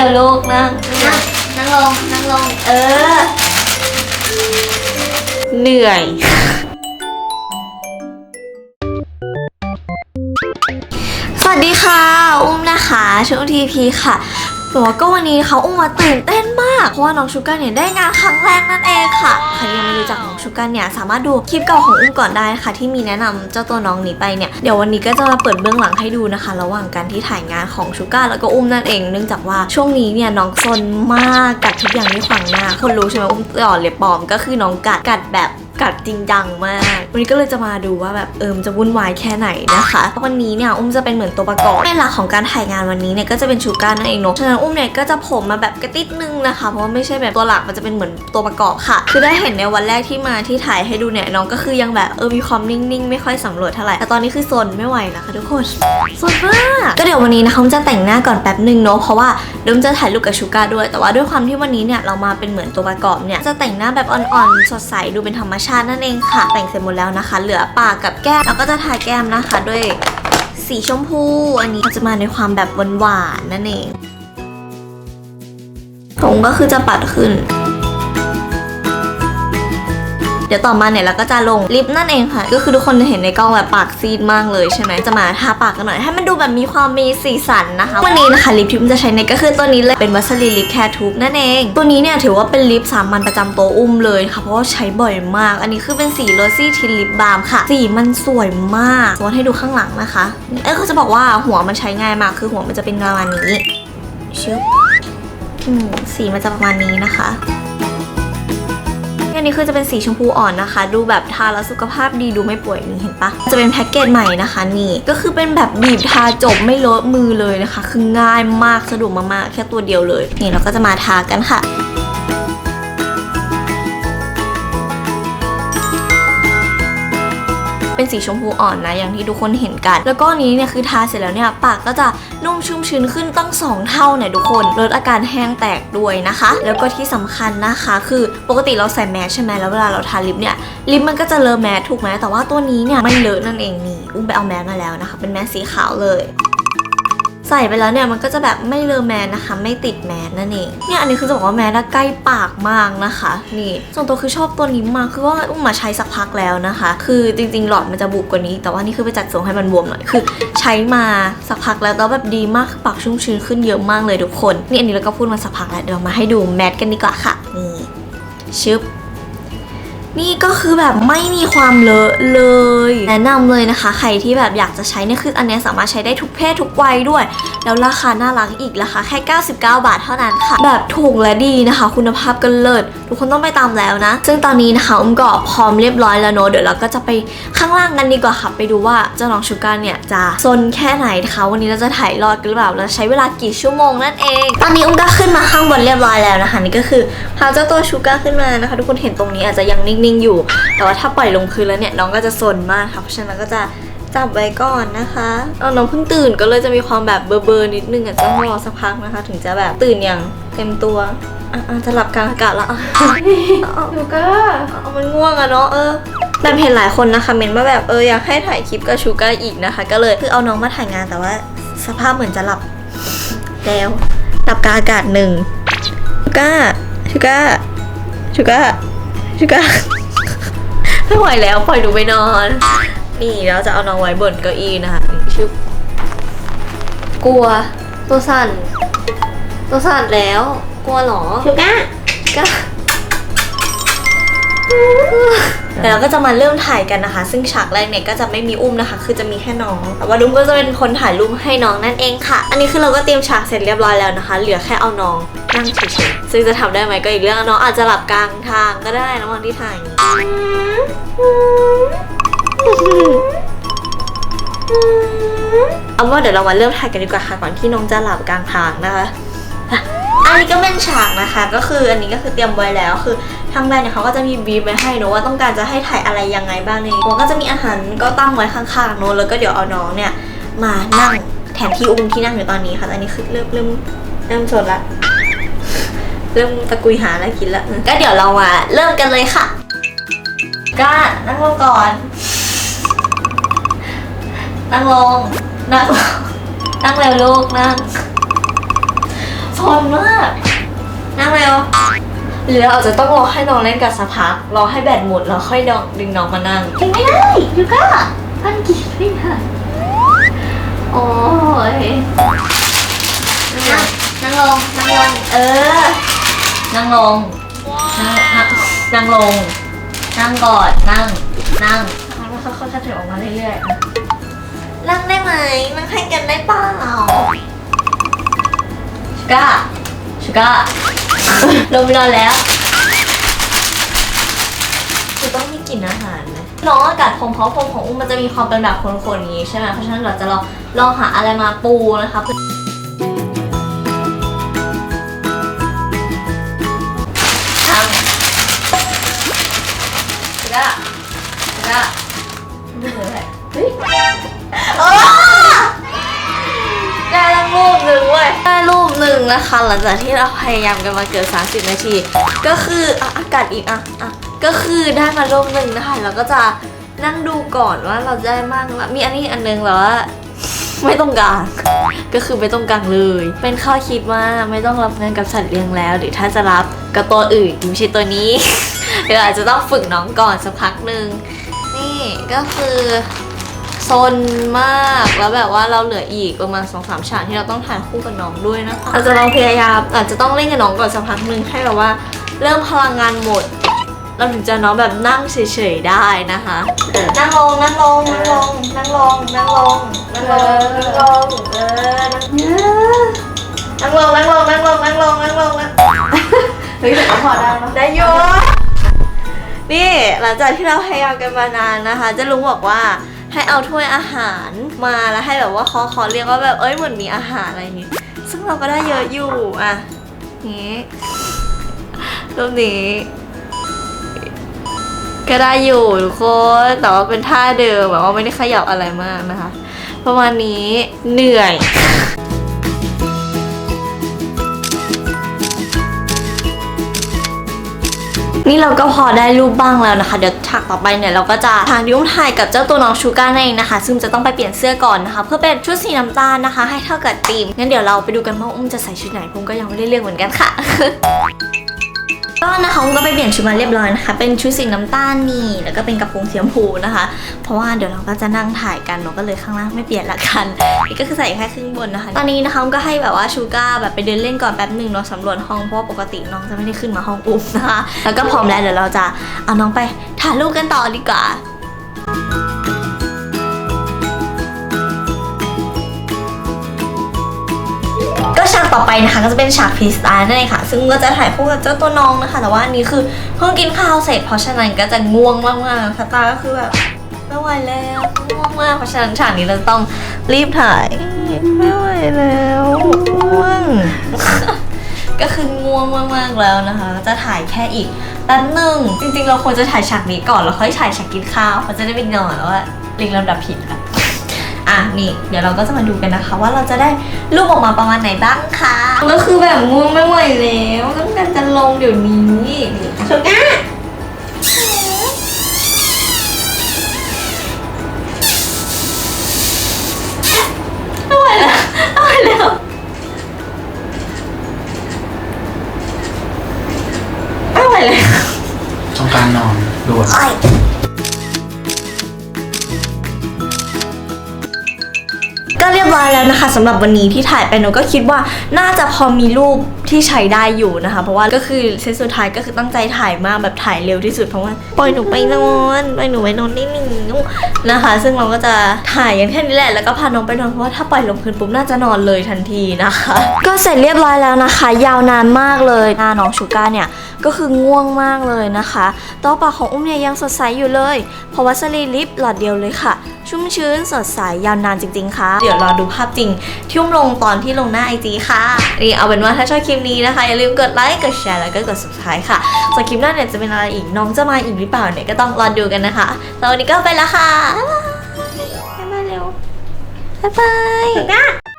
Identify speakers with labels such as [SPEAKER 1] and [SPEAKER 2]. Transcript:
[SPEAKER 1] ร็วลูกนั่ง
[SPEAKER 2] นั่งนั่งลงนั่งลง
[SPEAKER 1] เออ เหนื่อย สวัสดีค่ะ อุ้มนะคะชื่ออุ้มทีพีค่ะ แต่ว่าก็วันนี้เขาอุ้มมาตื่นเต้นมาก เพราะว่าน้องชูก้าเนี่ยได้งานครั้งแรกนั่นเองค่ะ ใครยังไม่รู้จักน้องชูก้าเนี่ยสามารถดูคลิปเก่าของอุ้มก่อนได้ค่ะ ที่มีแนะนำเจ้าตัวน้องนี้ไปเนี่ย เดี๋ยววันนี้ก็จะมาเปิดเบื้องหลังให้ดูนะคะ ระหว่างการที่ถ่ายงานของชูก้าแล้วก็อุ้มนั่นเอง เนื่องจากว่าช่วงนี้เนี่ยน้องซนมากกัดทุกอย่างที่ขวางหน้า คนรู้ใช่ไหมอุ้มต่อเล็บปลอมก็คือน้องกัดกัดแบบ กัดจริงจังมาก วันนี้ก็เลยจะมาดูว่าแบบเอิมจะวุ่นวายแค่ไหนนะคะ วันนี้เนี่ยอุ้มจะเป็นเหมือนตัวประกอบในหลักของการถ่ายงานวันนี้เนี่ยก็จะเป็นชูการนั่นเองเนอะฉะนั้นอุ้มเนี่ยก็จะผมมาแบบกระติดนึงนะคะ เพราะว่าไม่ใช่แบบตัวหลักมันจะเป็นเหมือนตัวประกอบค่ะ คือได้เห็นในวันแรกที่มาที่ถ่ายให้ดูเนี่ยน้องก็คือยังแบบเออมีความนิ่งๆ ไม่ค่อยสำรวจเท่าไหร่แต่ตอนนี้คือโซนไม่ไหวนะคะทุกคนสดมากก็เดี๋ยววันนี้นะคะอุ้มจะแต่งหน้าก่อนแป๊บหนึ่งเนาะเพราะว่า ดุมจะถ่ายรูปกับชูการ์ด้วย แต่ว่าด้วยความที่วันนี้เนี่ยเรามาเป็นเหมือนตัวประกอบเนี่ยจะแต่งหน้าแบบอ่อนๆ สดใสดูเป็นธรรมชาตินั่นเองค่ะ แต่งเสร็จหมดแล้วนะคะ เหลือปากกับแก้มแล้วก็จะทาแก้มนะคะด้วยสีชมพู อันนี้จะมาในความแบบหวานๆนั่นเองผมก็คือจะปัดขึ้น เดี๋ยวต่อมาเนี่ยเราก็จะลงลิปนั่นเองค่ะ ก็คือทุกคนจะเห็นในกล้องแบบปากซีดมากเลยใช่ไหมจะมาทาปากกันหน่อย ให้มันดูแบบมีความมีสีสันนะคะ วันนี้นะคะลิปที่อุ้มจะใช้เนี่ยก็คือตัวนี้เลยเป็นวัสลีนลิปแคร์ทูบนั่นเอง ตัวนี้เนี่ยถือว่าเป็นลิปสามัญประจำตัวอุ้มเลยค่ะเพราะว่าใช้บ่อยมาก อันนี้คือเป็นสีโรซี่ทินลิปบาล์มค่ะสีมันสวยมากสมมติให้ดูข้างหลังนะคะเอ้ยเขาจะบอกว่าหัวมันใช้ง่ายมากคือหัวมันจะเป็นประมาณนี้ชึบอืมสีมันจะประมาณนี้นะคะ อันนี้คือจะเป็นสีชมพูอ่อนนะคะ ดูแบบทาแล้วสุขภาพดีดูไม่ป่วยนี่เห็นปะจะเป็นแพ็กเกจใหม่นะคะนี่ก็คือเป็นแบบบีบทาจบไม่เลอะมือเลยนะคะ คือง่ายมากสะดวกมากๆแค่ตัวเดียวเลย นี่เราก็จะมาทากันค่ะ เป็นสีชมพูอ่อนนะอย่างที่ทุกคนเห็นกัน แล้วก็นี้เนี่ยคือทาเสร็จแล้วเนี่ยปากก็จะนุ่มชุ่มชื้นขึ้นตั้ง 2 เท่าเนี่ยทุกคนลดอาการแห้งแตกด้วยนะคะ แล้วก็ที่สำคัญนะคะ คือปกติเราใส่แมสใช่ไหมแล้วเวลาเราทาลิปเนี่ยลิปมันก็จะเลอะแมสถูกไหมแต่ว่าตัวนี้เนี่ยไม่เลอะนั่นเองนี่อุ้มไปเอาแมสมาแล้วนะคะ เป็นแมสสีขาวเลย ใส่ไปแล้วเนี่ยมันก็จะแบบไม่เลอะแมสนะคะ ไม่ติดแมสนั่นเองเนี่ยอันนี้คือจะบอกว่าแมสอะใกล้ปากมากนะคะ นี่ส่วนตัวคือชอบตัวนี้มากคือว่าอุ้มมาใช้สักพักแล้วนะคะ คือจริงๆหลอดมันจะบุกกว่านี้ แต่ว่านี่คือไปจัดทรงให้มันบวมหน่อยคือ ใช้มาสักพักแล้วแล้วแบบดีมากปากชุ่มชื้นขึ้นเยอะมากเลยทุกคนนี่อันนี้เราก็พูดมาสักพักแล้วเดี๋ยวมาให้ดูแมสกันดีกว่าค่ะนี่ชึบ นี่ก็คือแบบไม่มีความเลอะเลย แนะนำเลยนะคะ ใครที่แบบอยากจะใช้เนี่ยคืออันนี้สามารถใช้ได้ทุกเพศทุกวัยด้วย แล้วราคาน่ารักอีกราคาแค่ 99 บาทเท่านั้นค่ะ แบบถูกและดีนะคะ คุณภาพก็เลิศทุกคนต้องไปตามแล้วนะ ซึ่งตอนนี้นะคะอุ้มก็พร้อมเรียบร้อยแล้วเนอะเดี๋ยวเราก็จะไปข้างล่างกันดีกว่าค่ะไปดูว่าเจ้าน้องชูการเนี่ยจะซนแค่ไหนนะคะวันนี้เราจะถ่ายรอดกันหรือเปล่าเราใช้เวลากี่ชั่วโมงนั่นเอง ตอนนี้อุ้มก็ขึ้นมาข้างบนเรียบร้อยแล้วนะคะนี่ก็คือพาเจ้าตัวชูการขึ้นมานะคะ ทุกคนเห็นตรงนี้อาจจะยังนิ่งๆอยู่ แต่ว่าถ้าปล่อยลงพื้นแล้วเนี่ยน้องก็จะซนมากค่ะ เพราะฉะนั้นเราก็จะจับไว้ก่อนนะคะเอาน้องเพิ่งตื่นก็เลยจะมีความแบบเบอร์ๆนิดนึงอาจจะต้องรอสักพักนะคะ ถึงจะแบบตื่นอย่างเต็มตัวอะอะจะหลับกลางอากาศแล้วอะ
[SPEAKER 2] ชูก้า
[SPEAKER 1] เอามันง่วงอะเนาะเออแบบเห็นหลายคนนะคะเมนว่าแบบเอออยากให้ถ่ายคลิปกับชูก้าอีกนะคะ ก็เลยคือเอาน้องมาถ่ายงานแต่ว่า สภาพเหมือนจะหลับแล้วหลับกลางอากาศหนึ่งชูก้าชูก้าชูก้า ชูก้าไม่ไหวแล้วปล่อยหนูไปนอน นี่เราจะเอาน้องไว้บนเก้าอี้นะคะชุบกลัว ตัวสั่น ตัวสั่นแล้ว กลัวเหรอ
[SPEAKER 2] ชูก้า
[SPEAKER 1] ก็ แล้วเราก็จะมาเริ่มถ่ายกันนะคะ ซึ่งฉากแรกเนี่ยก็จะไม่มีอุ้มนะคะ คือจะมีแค่น้อง แต่ว่าลุงก็จะเป็นคนถ่ายรูปให้น้องนั่นเองค่ะ อันนี้คือเราก็เตรียมฉากเสร็จเรียบร้อยแล้วนะคะ เหลือแค่เอาน้องนั่งเฉยๆซึ่งจะทำได้ไหมก็อีกเรื่องน้องอาจจะหลับกลางทางก็ได้ระว่างที่ถ่ายเอาว่าเดี๋ยวเรามาเริ่มถ่ายกันดีกว่าค่ะก่อนที่น้องจะหลับกลางทางนะคะ อันนี้ก็เป็นฉากนะคะ ก็คืออันนี้ก็คือเตรียมไว้แล้ว คือทางแบรนด์เนี่ยเขาก็จะมีบีบไว้ให้เนอะว่าต้องการจะให้ถ่ายอะไรยังไงบ้างในก็จะมีอาหารก็ตั้งไว้ข้างๆเนอะแล้วก็เดี๋ยวเอาน้องเนี่ยมานั่งแทนที่อุ้มที่นั่งอยู่ตอนนี้ค่ะตอนนี้คือเริ่มเริ่มเริ่มสดละ เริ่มตะกุยหาอะไรกินละก็เดี๋ยวเรามาเริ่มกันเลยค่ะก้านั่งลงก่อน นั่งลง นั่งนั่งเร็วลูกนั่ง ซนมาก นั่งเร็วหรือเราอาจจะต้องรอให้น้องเล่นกับสักพัก รอให้แบตหมดแล้วค่อยดึงน้องมานั่ง
[SPEAKER 2] กินไม่ได้ยูก้ามันกินไม่ได้โอ้ยนั่งนั่งลงนั่งลง
[SPEAKER 1] เออ นั่งลงนั่งนั่งลง นั่งกอนนั่ง นั่งแล้วค่อยๆถือออกมาเรื่อยๆนั่งได้ไหมนั่งให้กันได้เปล่า ก้าชูก้าลงไปนอนแล้วจะต้องมีกลิ่นอาหารไหมน้องอากาศผมเพราะผมของอุ้มมันจะมีความเป็นแบบคนๆนี้ใช่ไหมเพราะฉะนั้นเราจะลองลองหาอะไรมาปูนะคะทำชูก้าชูก้าดูเลยเฮ้ย นะคะ หลังจากที่เราพยายามกันมาเกือบ30 นาที ก็คืออะอากาศอีกอะอะก็คือได้มารูปหนึ่งนะคะแล้วก็จะนั่งดูก่อนว่าเราได้มั่งละมีอันนี้อันนึงแบบว่าไม่ต้องกลางก็คือไม่ต้องกลางเลย เป็นข้อคิดว่าไม่ต้องรับงานกับสัตว์เลี้ยงแล้ว หรือถ้าจะรับกับตัวอื่นไม่ใช่ตัวนี้เดี๋ยวอาจจะต้องฝึกน้องก่อนสักพักหนึ่งนี่ก็คือ ซนมากแล้วแบบว่าเราเหลืออีกประมาณ2อสามฉากที่เราต้องถ่ายคู่กับน้องด้วยนะคะอาจจะลองพยายามอาจจะต้องเล่นกับน้องก่อนสักพักหนึ่งให้แบบว่าเริ่มพลังงานหมด เราถึงจะน้องแบบนั่งเฉยๆได้นะคะ นั่งลงนั่งลงนั่งลงนั่งลงนั่งลงนั่งลงนั่งลงเออนั่งลงนั่งลงนั่งลงนั่งลงนั่งลงนั่ง
[SPEAKER 2] เฮ้ยแต่ก็พอได้ปะ
[SPEAKER 1] ได้โยนี่หลังจากที่เราพยายามกันมานานนะคะ จะรู้บอกว่า ให้เอาถ้วยอาหารมาแล้วให้แบบว่าขอขอเรียกว่าแบบเอ้ยเหมือนมีอาหารอะไรอย่างงี้ ซึ่งเราก็ได้เยอะอยู่อะนี้รูปนี้ ก็ได้อยู่ทุกคนแต่ว่าเป็นท่าเดิมแบบว่าไม่ได้ขยับอะไรมากนะคะ ประมาณนี้เหนื่อย นี่เราก็พอได้รูปบ้างแล้วนะคะ เดี๋ยวฉากต่อไปเนี่ยเราก็จะทางดิวถ่ายกับเจ้าตัวน้องชูกานั่นเองนะคะ ซึ่งจะต้องไปเปลี่ยนเสื้อก่อนนะคะ เพื่อเป็นชุดสีน้ำตาลนะคะ ให้เท่ากับธีมงั้นเดี๋ยวเราไปดูกันว่าอุ้มจะใส่ชุดไหนผมก็ยังไม่ได้เลือกเหมือนกันค่ะ ก็นะคะผมก็ไปเปลี่ยนชุดมาเรียบร้อยนะคะ เป็นชุดสีน้ำตาลนี่ แล้วก็เป็นกระโปรงสีชมพูนะคะ เพราะว่าเดี๋ยวเราก็จะนั่งถ่ายกันเนาะก็เลยข้างล่างไม่เปลี่ยนละกันนี่ก็คือใส่แค่ครึ่งบนนะคะ ตอนนี้นะคะอุ้มก็ให้แบบว่าชูก้าแบบไปเดินเล่นก่อนแป๊บหนึ่งเนาะสำรวจห้องเพราะว่าปกติน้องจะไม่ได้ขึ้นมาห้องอุ้มนะคะ แล้วก็พร้อมแล้วเดี๋ยวเราจะเอาน้องไปถ่ายรูปกันต่อดีกว่า ต่อไปนะคะก็จะเป็นฉากฟรีสไตล์นั่นเองค่ะ ซึ่งก็จะถ่ายคู่กับเจ้าตัวน้องนะคะ แต่ว่าอันนี้คือเพิ่งกินข้าวเสร็จเพราะฉะนั้นก็จะง่วงมากๆสตาก็คือแบบไม่ไหวแล้วง่วงมากเพราะฉะนั้นฉากนี้เราต้องรีบถ่ายไม่ไหวแล้วง่วงก็คือง่วงมากๆแล้วนะคะ จะถ่ายแค่อีกแป๊บหนึ่งจริงๆ เราควรจะถ่ายฉากนี้ก่อนแล้วค่อยถ่ายฉากกินข้าวเพราะจะได้ไปนอนแล้วว่าลิงลำดับผิดค่ะ อะนี่เดี๋ยวเราก็จะมาดูกันนะคะ ว่าเราจะได้รูปออกมาประมาณไหนบ้างคะก็คือแบบง่วงไม่ไหวแล้วต้องการจะลงเดี๋ยวนี้ชก้า คะสำหรับวันนี้ที่ถ่ายไปหนูก็คิดว่าน่าจะพอมีรูป ที่ใช้ได้อยู่นะคะ เพราะว่าก็คือเซตสุดท้ายก็คือตั้งใจถ่ายมากแบบถ่ายเร็วที่สุดเพราะว่าปล่อยหนูไปนอนปล่อยหนูไปนอนได้หนึ่งนะคะ ซึ่งเราก็จะถ่ายกันแค่นี้แหละแล้วก็พาน้องไปนอนเพราะว่าถ้าปล่อยลงพื้นปุ๊บน่าจะนอนเลยทันทีนะคะ ก็เสร็จเรียบร้อยแล้วนะคะ ยาวนานมากเลยหน้าน้องชูก้าเนี่ยก็คือง่วงมากเลยนะคะตัวปากของอุ้มเนี่ยยังสดใสอยู่เลย เพราะว่าสลีลิปหลอดเดียวเลยค่ะ ชุ่มชื้นสดใสยาวนานจริง ๆค่ะเดี๋ยวรอดูภาพจริงที่อุ้มลงตอนที่ลงหน้าไอจีค่ะนี่เอาเป็นว่าถ้าชอบคลิปนี้นะคะ อย่าลืมกดไลค์ กดแชร์ แล้วก็กด subscribe ค่ะส่วนคลิปหน้าเนี่ยจะเป็นอะไรอีก น้องจะมาอีกหรือเปล่าเนี่ยก็ต้องรอดูกันนะคะแล้ววันนี้ก็ไปแล้วค่ะบ๊ายบายบ๊ายบายเร็ว บ๊ายบาย